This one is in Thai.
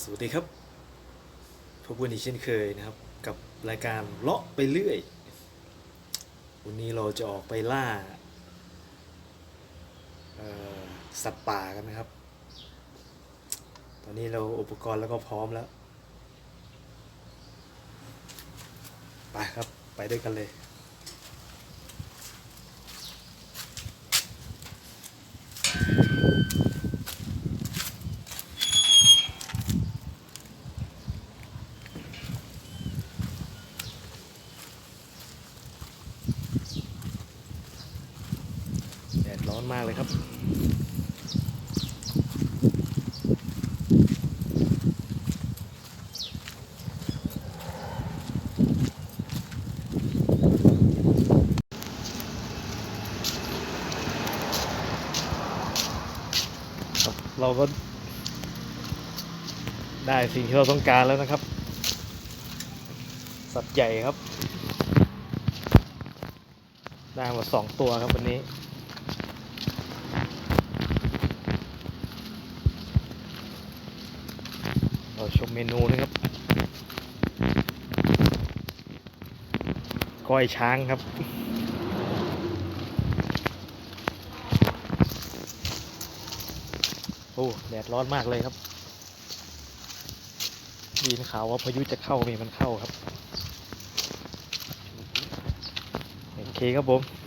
สวัสดีครับพบกันอีกเช่นเคยนะครับ กับรายการเลาะไปเรื่อย วันนี้เราจะออกไปล่าสัตว์ป่ากันนะครับ ตอนนี้เราอุปกรณ์แล้วก็พร้อมแล้ว ไปครับ ไปด้วยกันเลย ร้อนมากเลยครับครับเราก็ได้สิ่งที่เราต้องการแล้วนะครับ สัตว์ใหญ่ครับ ได้มาสองตัวครับวันนี้ เราชมเมนูนะครับ ก้อยช้างครับ โอ้แดดร้อนมากเลยครับดยินข่าวว่าพายุจะเข้ามีมันเข้าครับ โอเคครับผม